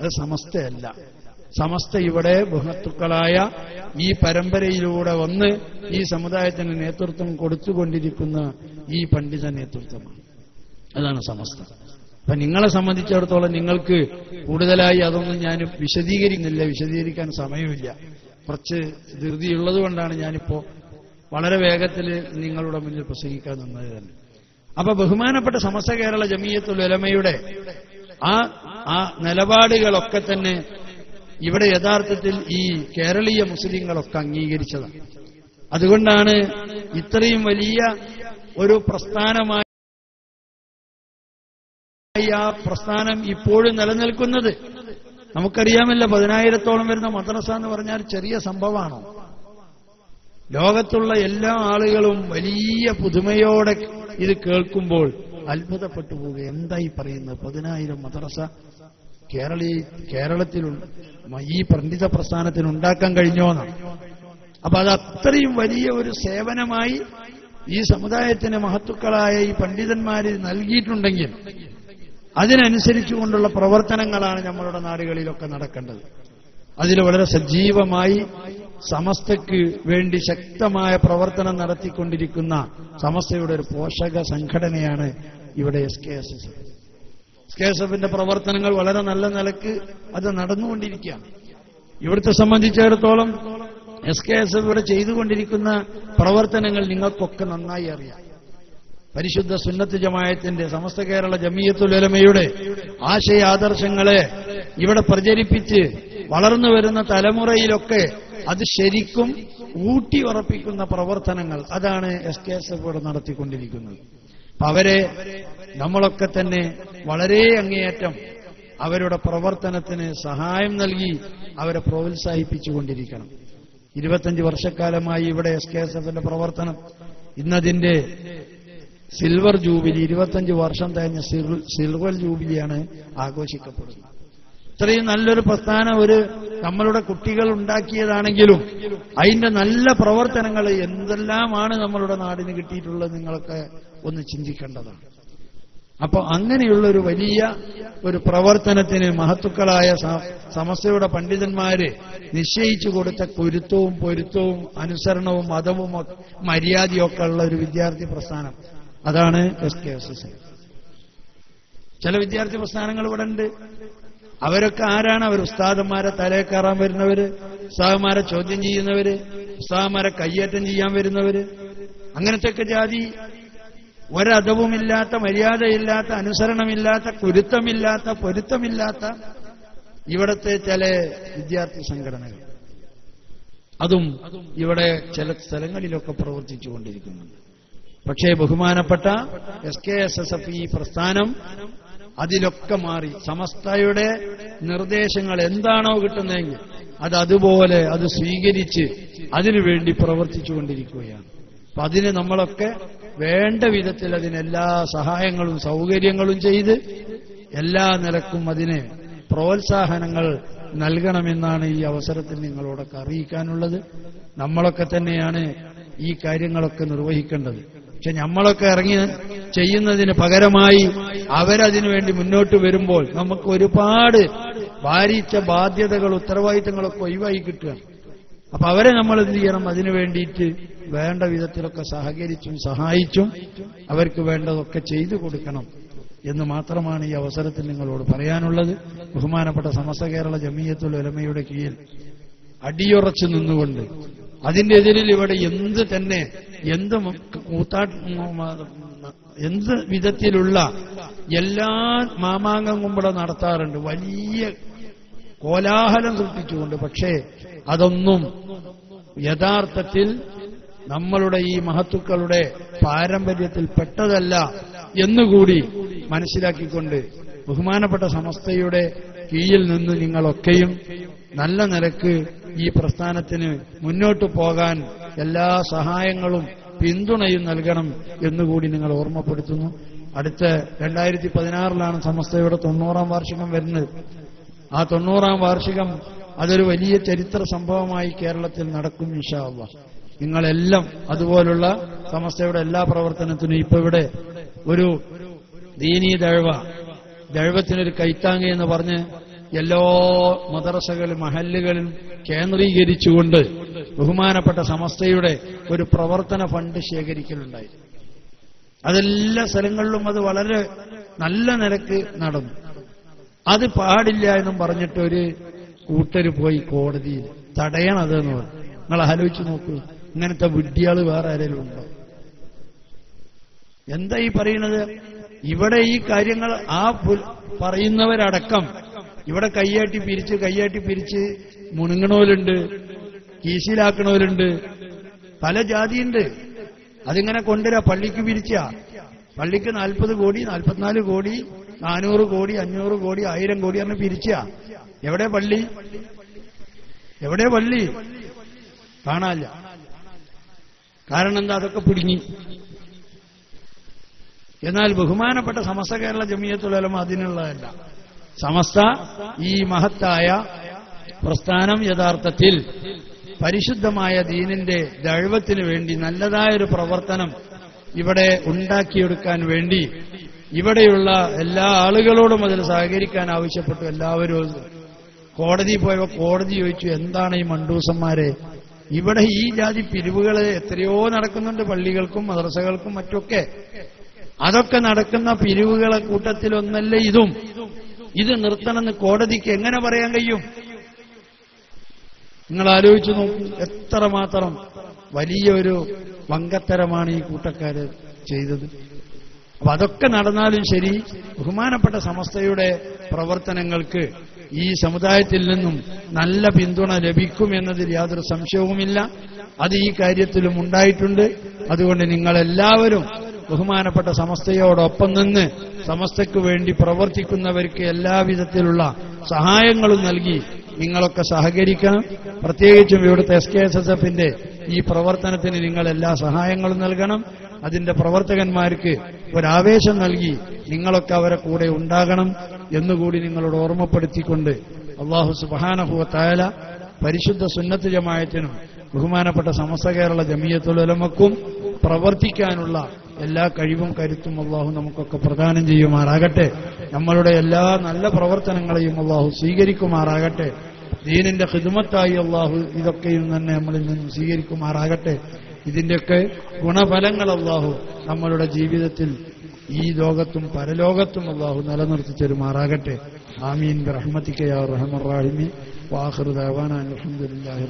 അത് സമസ്തയല്ല. സമസ്ത ഇവിടെ ബഹത്തുക്കളായ ഈ പരമ്പരയിലൂടെ വന്ന് ഈ സമുദായത്തിന് നേതൃത്വം കൊടുത്തുകൊണ്ടിരിക്കുന്ന ഈ പണ്ഡിത നേതൃത്വമാണ്. അതാണ് സമസ്ത. അപ്പൊ നിങ്ങളെ സംബന്ധിച്ചിടത്തോളം നിങ്ങൾക്ക് കൂടുതലായി അതൊന്നും ഞാൻ വിശദീകരിക്കുന്നില്ല വിശദീകരിക്കാൻ സമയമില്ല. കുറച്ച് ധൃതിയുള്ളത് കൊണ്ടാണ് ഞാനിപ്പോ വളരെ വേഗത്തിൽ നിങ്ങളുടെ മുന്നിൽ പ്രസംഗിക്കാൻ നിന്നത് തന്നെ. അപ്പൊ ബഹുമാനപ്പെട്ട സമസ്ത കേരള ജമീയത്തുൽ ഉലമയുടെ ആ ആ നിലപാടുകളൊക്കെ തന്നെ ഇവിടെ യഥാർത്ഥത്തിൽ ഈ കേരളീയ മുസ്ലിങ്ങളൊക്കെ അംഗീകരിച്ചതാണ്. അതുകൊണ്ടാണ് ഇത്രയും വലിയ ഒരു പ്രസ്ഥാനമായി ആ പ്രസ്ഥാനം ഇപ്പോഴും നിലനിൽക്കുന്നത്. നമുക്കറിയാമല്ലോ പതിനായിരത്തോളം വരുന്ന മദ്രസ എന്ന് പറഞ്ഞാൽ ചെറിയ സംഭവമാണോ? ലോകത്തുള്ള എല്ലാ ആളുകളും വലിയ പുതുമയോടെ ഇത് കേൾക്കുമ്പോൾ അത്ഭുതപ്പെട്ടു പോവുക എന്തായി പറയുന്നത്? പതിനായിരം മദ്രസ കേരളീ കേരളത്തിൽ ഈ പണ്ഡിത പ്രസ്ഥാനത്തിന് ഉണ്ടാക്കാൻ കഴിഞ്ഞോന്നാണ്. അപ്പൊ അത് അത്രയും വലിയ ഒരു സേവനമായി ഈ സമുദായത്തിന് മഹത്തുക്കളായ ഈ പണ്ഡിതന്മാര് നൽകിയിട്ടുണ്ടെങ്കിൽ അതിനനുസരിച്ചുകൊണ്ടുള്ള പ്രവർത്തനങ്ങളാണ് നമ്മളുടെ നാടുകളിലൊക്കെ നടക്കേണ്ടത്. അതിൽ വളരെ സജീവമായി സമസ്തയ്ക്ക് വേണ്ടി ശക്തമായ പ്രവർത്തനം നടത്തിക്കൊണ്ടിരിക്കുന്ന സമസ്തയുടെ ഒരു പോഷക സംഘടനയാണ് ഇവിടെ S K S S. S K S എഫിന്റെ പ്രവർത്തനങ്ങൾ വളരെ നല്ല നിലയ്ക്ക് അത് നടന്നുകൊണ്ടിരിക്കുകയാണ്. ഇവിടുത്തെ സംബന്ധിച്ചിടത്തോളം എസ് കെ എസ് എഫ് ഇവിടെ ചെയ്തുകൊണ്ടിരിക്കുന്ന പ്രവർത്തനങ്ങൾ നിങ്ങൾക്കൊക്കെ നന്നായി അറിയാം. പരിശുദ്ധ സുന്നത്ത് ജമായത്തിന്റെ സമസ്ത കേരള ജമീയത്തുലമയുടെ ആശയാദർശങ്ങളെ ഇവിടെ പ്രചരിപ്പിച്ച് വളർന്നു വരുന്ന തലമുറയിലൊക്കെ അത് ശരിക്കും ഊട്ടി ഉറപ്പിക്കുന്ന പ്രവർത്തനങ്ങൾ അതാണ് എസ് കെ എസ് എഫ് ഇവിടെ നടത്തിക്കൊണ്ടിരിക്കുന്നത്. അപ്പൊ അവരെ നമ്മളൊക്കെ തന്നെ വളരെ അങ്ങേയറ്റം അവരുടെ പ്രവർത്തനത്തിന് സഹായം നൽകി അവരെ പ്രോത്സാഹിപ്പിച്ചുകൊണ്ടിരിക്കണം. ഇരുപത്തഞ്ച് വർഷക്കാലമായി ഇവിടെ എസ് കെ എസ് എഫിന്റെ പ്രവർത്തനം. ഇന്നതിന്റെ സിൽവർ ജൂബിലി ഇരുപത്തഞ്ച് വർഷം തികഞ്ഞ സിൽവർ ജൂബിലിയാണ് ആഘോഷിക്കപ്പെടുന്നത്. ഇത്രയും നല്ലൊരു പ്രസ്ഥാനം ഒരു നമ്മളുടെ കുട്ടികൾ ഉണ്ടാക്കിയതാണെങ്കിലും അതിന്റെ നല്ല പ്രവർത്തനങ്ങൾ എന്തെല്ലാമാണ് നമ്മളുടെ നാടിന് കിട്ടിയിട്ടുള്ളത് നിങ്ങളൊക്കെ ഒന്ന് ചിന്തിക്കേണ്ടതാണ്. അപ്പൊ അങ്ങനെയുള്ള ഒരു വലിയ ഒരു പ്രവർത്തനത്തിന് മഹത്തുക്കളായ സമസ്തയുടെ പണ്ഡിതന്മാര് നിശ്ചയിച്ചു കൊടുത്ത കുരുത്തവും പൊരുത്തവും അനുസരണവും മതവും മര്യാദയൊക്കെ ഉള്ള ഒരു വിദ്യാർത്ഥി പ്രസ്ഥാനം. അതാണ് എസ് കെ എസ് എസ്. ചില വിദ്യാർത്ഥി പ്രസ്ഥാനങ്ങൾ ഇവിടെ ഉണ്ട്. അവരൊക്കെ ആരാണ്? അവർ ഉസ്താദന്മാരെ തലേ കയറാൻ വരുന്നവര് ഉസ്താദന്മാരെ ചോദ്യം ചെയ്യുന്നവര് ഉസ്താദന്മാരെ കയ്യേറ്റം ചെയ്യാൻ വരുന്നവര്. അങ്ങനത്തെയൊക്കെ ജാതി ഒരതവുമില്ലാത്ത മര്യാദയില്ലാത്ത അനുസരണമില്ലാത്ത കുരുത്തമില്ലാത്ത പൊരുത്തമില്ലാത്ത ഇവിടത്തെ ചില വിദ്യാർത്ഥി സംഘടനകൾ. അതും ഇവിടെ ചില സ്ഥലങ്ങളിലൊക്കെ പ്രവർത്തിച്ചുകൊണ്ടിരിക്കുന്നുണ്ട് പക്ഷേ ബഹുമാനപ്പെട്ട S K S S F ഈ പ്രസ്ഥാനം അതിലൊക്കെ മാറി. സമസ്തയുടെ നിർദ്ദേശങ്ങൾ എന്താണോ കിട്ടുന്നതെങ്കിൽ അത് അതുപോലെ അത് സ്വീകരിച്ച് അതിനുവേണ്ടി പ്രവർത്തിച്ചുകൊണ്ടിരിക്കുകയാണ്. അപ്പൊ അതിന് നമ്മളൊക്കെ വേണ്ട വിധത്തിൽ അതിനെല്ലാ സഹായങ്ങളും സൗകര്യങ്ങളും ചെയ്ത് എല്ലാ നിലക്കും അതിന് പ്രോത്സാഹനങ്ങൾ നൽകണമെന്നാണ് ഈ അവസരത്തിൽ നിങ്ങളോടൊക്കെ അറിയിക്കാനുള്ളത്. നമ്മളൊക്കെ തന്നെയാണ് ഈ കാര്യങ്ങളൊക്കെ നിർവഹിക്കേണ്ടത്. പക്ഷെ നമ്മളൊക്കെ ഇറങ്ങി ചെയ്യുന്നതിന് പകരമായി അവരതിനു വേണ്ടി മുന്നോട്ട് വരുമ്പോൾ നമുക്ക് ഒരുപാട് ഭാരിച്ച ബാധ്യതകൾ ഉത്തരവാദിത്തങ്ങളൊക്കെ ഒഴിവായി കിട്ടുകയാണ്. അപ്പൊ അവരെ നമ്മൾ എന്ത് ചെയ്യണം? അതിനു വേണ്ടിയിട്ട് വേണ്ട വിധത്തിലൊക്കെ സഹകരിച്ചും സഹായിച്ചും അവർക്ക് വേണ്ടതൊക്കെ ചെയ്തു കൊടുക്കണം എന്ന് മാത്രമാണ് ഈ അവസരത്തിൽ നിങ്ങളോട് പറയാനുള്ളത്. ബഹുമാനപ്പെട്ട സമസ്ത കേരള ജമീയത്തുൽ ഉലമയുടെ കീഴിൽ അടിയുറച്ചു നിന്നുകൊണ്ട് അതിന്റെ എതിരിൽ ഇവിടെ എന്ത് തന്നെ എന്ത് കൂത്താ എന്ത് വിധത്തിലുള്ള എല്ലാ മാമാങ്കം ഇവിടെ നടത്താറുണ്ട്. വലിയ കോലാഹലം സൃഷ്ടിച്ചുകൊണ്ട്. പക്ഷേ അതൊന്നും യഥാർത്ഥത്തിൽ നമ്മളുടെ ഈ മഹത്തുക്കളുടെ പാരമ്പര്യത്തിൽ പെട്ടതല്ല എന്നുകൂടി മനസ്സിലാക്കിക്കൊണ്ട് ബഹുമാനപ്പെട്ട സമസ്തയുടെ കീഴിൽ നിന്ന് നിങ്ങളൊക്കെയും നല്ല നിലയ്ക്ക് ഈ പ്രസ്ഥാനത്തിന് മുന്നോട്ടു പോകാൻ എല്ലാ സഹായങ്ങളും പിന്തുണയും നൽകണം എന്നുകൂടി നിങ്ങൾ ഓർമ്മപ്പെടുത്തുന്നു. അടുത്ത രണ്ടായിരത്തി പതിനാറിലാണ് സമസ്തയുടെ തൊണ്ണൂറാം വാർഷികം വരുന്നത്. ആ തൊണ്ണൂറാം വാർഷികം അതൊരു വലിയ ചരിത്ര സംഭവമായി കേരളത്തിൽ നടക്കും ഇൻഷാ അള്ളാ. നിങ്ങളെല്ലാം അതുപോലുള്ള സമസ്തയുടെ എല്ലാ പ്രവർത്തനത്തിനും ഇപ്പൊ ഇവിടെ ഒരു ദീനീ ദഴവ ദഴവത്തിനൊരു കൈത്താങ്ങി എന്ന് പറഞ്ഞ് എല്ലാ മദ്രസകളും മഹല്ലുകളും കേന്ദ്രീകരിച്ചുകൊണ്ട് ബഹുമാനപ്പെട്ട സമസ്തയുടെ ഒരു പ്രവർത്തന ഫണ്ട് ശേഖരിക്കലുണ്ടായി. അതെല്ലാ സ്ഥലങ്ങളിലും അത് വളരെ നല്ല നിലയ്ക്ക് നടന്നു. അത് പാടില്ല എന്നും പറഞ്ഞിട്ട് ഒരു കൂട്ടര് പോയി കോടതിയിൽ തടയണത് എന്ന് പറഞ്ഞു. നിങ്ങൾ ആലോചിച്ച് നോക്കൂ. ഇങ്ങനത്തെ വിഡ്ഢിയാൾ വേറെ ആരെങ്കിലും ഉണ്ടോ? എന്താ ഈ പറയുന്നത്? ഇവിടെ ഈ കാര്യങ്ങൾ ആ പറയുന്നവരടക്കം ഇവിടെ കയ്യാട്ടി പിരിച്ച് കയ്യാട്ടി പിരിച്ച് മുണുങ്ങണോലുണ്ട് കീശിലാക്കണോലുണ്ട്. പല ജാതിയുണ്ട്. അതിങ്ങനെ കൊണ്ടുവരാ. പള്ളിക്ക് പിരിച്ച. പള്ളിക്ക് നാൽപ്പത് കോടി നാൽപ്പത്തിനാല് കോടി നാനൂറ് കോടി അഞ്ഞൂറ് കോടി ആയിരം കോടി അങ്ങനെ പിരിച്ച. എവിടെ പള്ളി? എവിടെ പള്ളി? കാണാല്ല. കാരണം എന്താ? അതൊക്കെ പിടുങ്ങി. എന്നാൽ ബഹുമാനപ്പെട്ട സമസ്ത കേരള ജമിയത്തുലമ അതിനുള്ളതല്ല. സമസ്ത ഈ മഹത്തായ പ്രസ്ഥാനം യഥാർത്ഥത്തിൽ പരിശുദ്ധമായ ദീനിന്റെ ദൈവത്തിന് വേണ്ടി നല്ലതായൊരു പ്രവർത്തനം ഇവിടെ ഉണ്ടാക്കിയെടുക്കാൻ വേണ്ടി ഇവിടെയുള്ള എല്ലാ ആളുകളോടും അതിൽ സഹകരിക്കാൻ ആവശ്യപ്പെട്ടു എല്ലാവരും. കോടതി പോയപ്പോ കോടതി ചോദിച്ചു എന്താണ് ഈ മണ്ടൂസന്മാരെ? ഇവിടെ ഈ ജാതി പിരിവുകൾ എത്രയോ നടക്കുന്നുണ്ട് പള്ളികൾക്കും മദ്രസകൾക്കും മറ്റൊക്കെ അതൊക്കെ നടക്കുന്ന പിരിവുകളെ കൂട്ടത്തിലൊന്നല്ല ഇതും. ഇത് നിർത്തണമെന്ന് കോടതിക്ക് എങ്ങനെ പറയാൻ കഴിയും? നിങ്ങൾ ആലോചിച്ചു നോക്കൂ എത്രമാത്രം വലിയൊരു വങ്കത്തരമാണ് ഈ കൂട്ടക്കാര് ചെയ്തത്. അപ്പൊ അതൊക്കെ നടന്നാലും ശരി ബഹുമാനപ്പെട്ട സമസ്തയുടെ പ്രവർത്തനങ്ങൾക്ക് ഈ സമുദായത്തിൽ നിന്നും നല്ല പിന്തുണ ലഭിക്കും എന്നതിൽ യാതൊരു സംശയവുമില്ല. അത് ഈ കാര്യത്തിലും ഉണ്ടായിട്ടുണ്ട്. അതുകൊണ്ട് നിങ്ങളെല്ലാവരും ബഹുമാനപ്പെട്ട സമസ്തയോടൊപ്പം നിന്ന് സമസ്തയ്ക്ക് വേണ്ടി പ്രവർത്തിക്കുന്നവർക്ക് എല്ലാവിധത്തിലുള്ള സഹായങ്ങളും നൽകി നിങ്ങളൊക്കെ സഹകരിക്കണം. പ്രത്യേകിച്ചും ഇവിടുത്തെ എസ് കെ എസ് എസ് എഫിന്റെ ഈ പ്രവർത്തനത്തിന് നിങ്ങൾ എല്ലാ സഹായങ്ങളും നൽകണം. അതിന്റെ പ്രവർത്തകന്മാർക്ക് ഒരാവേശം നൽകി നിങ്ങളൊക്കെ അവരെ കൂടെ ഉണ്ടാകണം. എന്നുകൂടി നിങ്ങളോട് ഓർമ്മപ്പെടുത്തിക്കൊണ്ട് അള്ളാഹു സുബാനഹുവത്തായാല പരിശുദ്ധ സുന്നത്ത് ജമായത്തിനും ബഹുമാനപ്പെട്ട സമസ്ത കേരള ജമീയത്തുലമക്കും പ്രവർത്തിക്കാനുള്ള എല്ലാ കഴിവും കരുത്തും അള്ളാഹു നമുക്കൊക്കെ പ്രദാനം ചെയ്യുമാറാകട്ടെ. നമ്മളുടെ എല്ലാ നല്ല പ്രവർത്തനങ്ങളെയും അള്ളാഹു സ്വീകരിക്കുമാറാകട്ടെ. ദീനിന്റെ ഹിദുമത്തായി അള്ളാഹു ഇതൊക്കെയും തന്നെ നമ്മളിൽ നിന്നും സ്വീകരിക്കുമാറാകട്ടെ. ഇതിന്റെയൊക്കെ ഗുണഫലങ്ങൾ അള്ളാഹു നമ്മളുടെ ജീവിതത്തിൽ ഈ ലോകത്തും പരലോകത്തും അള്ളാഹു നിലനിർത്തി തരുമാറാകട്ടെ. ആമീൻ. റഹ്മത്തിക്കയാ റഹ്മറാഹിമി വാഹൃദാവാൻ അലഹമുല്ലാഹി